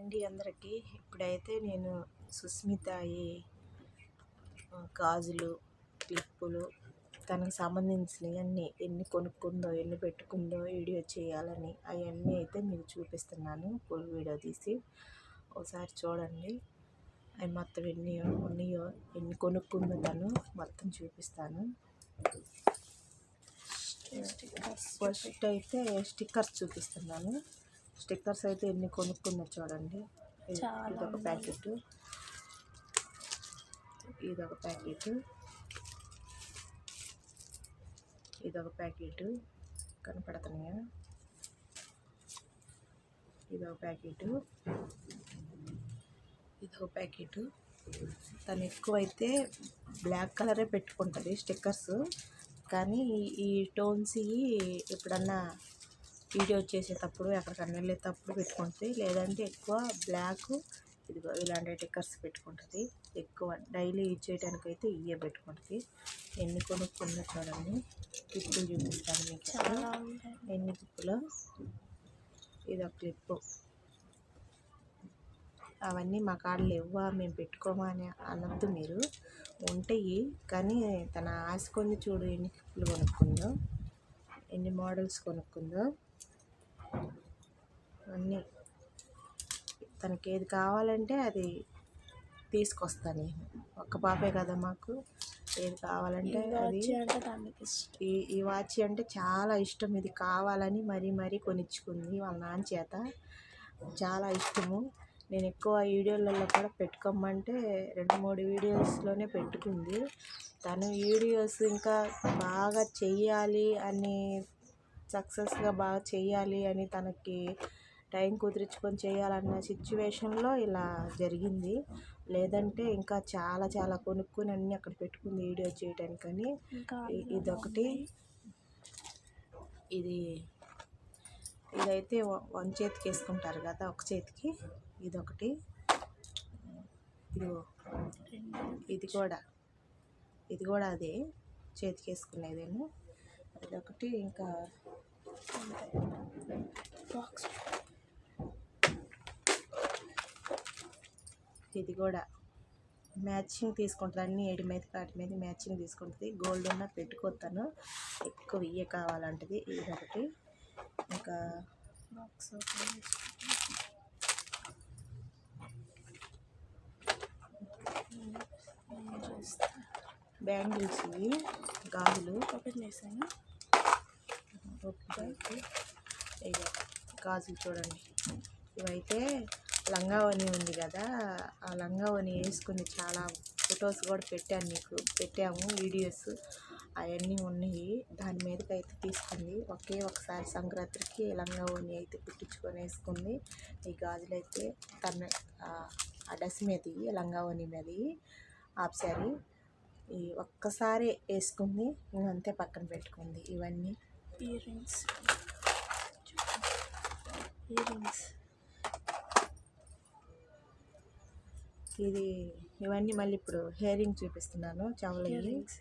అండి అందరికీ. ఇప్పుడైతే నేను సుస్మితాయి గాజులు క్లిప్పులు తనకు సంబంధించినవి అన్నీ ఎన్ని కొనుక్కుందో ఎన్ని పెట్టుకుందో వీడియో చేయాలని అవన్నీ అయితే మీకు చూపిస్తున్నాను. ఫుల్ వీడియో తీసి ఒకసారి చూడండి. అవి మొత్తం ఎన్ని ఉన్నాయో ఎన్ని కొనుక్కుందో తను మొత్తం చూపిస్తాను. ఫస్ట్ అయితే స్టిక్కర్స్ చూపిస్తున్నాను. స్టిక్కర్స్ అయితే ఎన్ని కొనుక్కుందో చూడండి. ఇది ఒక ప్యాకెట్. ఇది ఒక ప్యాకెట్. ఇది ఒక ప్యాకెట్. కనపడుతున్నాయా? ఇది ఒక ప్యాకెట్. ఇది ఒక ప్యాకెట్. తను ఎక్కువైతే బ్లాక్ కలరే పెట్టుకుంటుంది స్టిక్కర్స్. కానీ ఈ టోన్స్ ఎప్పుడన్నా వీడియో చేసేటప్పుడు ఎక్కడికన్నా వెళ్ళేటప్పుడు పెట్టుకుంటుంది. లేదంటే ఎక్కువ బ్లాక్ ఇదిగో ఇలాంటి టిక్కర్స్ పెట్టుకుంటుంది. ఎక్కువ డైలీ యూజ్ చేయడానికి అయితే ఇవే పెట్టుకుంటుంది. ఎన్ని కొనుక్కుందో చూడండి. క్లిప్పులు చూపిస్తాను మీకు ఎన్ని క్లిప్పులు ఇది ఒక క్లిప్పు. అవన్నీ మా కాళ్ళు ఇవ్వ మేము పెట్టుకోమా అని అనొద్దు మీరు. ఉంటాయి కానీ తన ఆశ కొన్ని చూడు ఎన్ని క్లిప్పులు కొనుక్కుందో. ఎన్ని మోడల్స్ కొనుక్కుందో. అన్నీ. తనకి ఏది కావాలంటే అది తీసుకొస్తాను నేను. ఒక్క పాపే కదా మాకు. ఏది కావాలంటే అది. ఈ ఈ వాచ్ అంటే చాలా ఇష్టం. ఇది కావాలని మరీ మరీ కొనిచ్చుకుంది వాళ్ళ నాన్న చేత. చాలా ఇష్టము. నేను ఎక్కువ వీడియోలలో కూడా పెట్టుకోమంటే రెండు మూడు వీడియోస్లోనే పెట్టుకుంది. తను వీడియోస్ ఇంకా బాగా చెయ్యాలి అని సక్సెస్గా బాగా చెయ్యాలి అని తనకి టైం కుదిరించుకొని చేయాలన్న సిచ్యువేషన్లో ఇలా జరిగింది. లేదంటే ఇంకా చాలా చాలా కొనుక్కొని అన్నీ అక్కడ పెట్టుకుంది వీడియో చేయడానికని ఇదొకటి. ఇది ఇదైతే వన్ చేతికి వేసుకుంటారు కదా ఒక చేతికి. ఇదొకటి. ఇది ఇది కూడా. ఇది కూడా అదే. చేతికి వేసుకునేదేమో. ఇదొకటి ఇంకా బాక్స్. ఇది కూడా మ్యాచింగ్ తీసుకుంటుంది అన్ని ఏడు మీద కాటి మీద మ్యాచింగ్ తీసుకుంటుంది. గోల్డ్ ఉన్న పెట్టుకోతాను ఎక్కువ ఇయ్య కావాలంటది. ఇదొకటి. ఇంకా బాక్స్ బ్యాంగిల్స్ ఇవి. గాజులు. ఓపెన్ చేశాను. గాజులు చూడండి ఇవైతే లంగావని ఉంది కదా ఆ లంగావని వేసుకుని చాలా ఫొటోస్ కూడా పెట్టాను మీకు పెట్టాము వీడియోస్ అవన్నీ ఉన్నాయి. దాని మీదకి అయితే తీసుకుంది ఒకే ఒకసారి సంక్రాంతికి లంగావని అయితే కుట్టించుకొని వేసుకుంది. ఈ గాజులు అయితే తన ఆ డ్రెస్ మీద లంగావని మీద హాఫ్ శారీ ఈ ఒక్కసారి వేసుకుంది. ఇంకంతే పక్కన పెట్టుకుంది. ఇవన్నీ ఇయర్ రింగ్స్ ఇయర్ రింగ్స్ ఇది ఇవన్నీ మళ్ళీ ఇప్పుడు హెయిరింగ్ చూపిస్తున్నాను చెవుల ఇయర్ రింగ్స్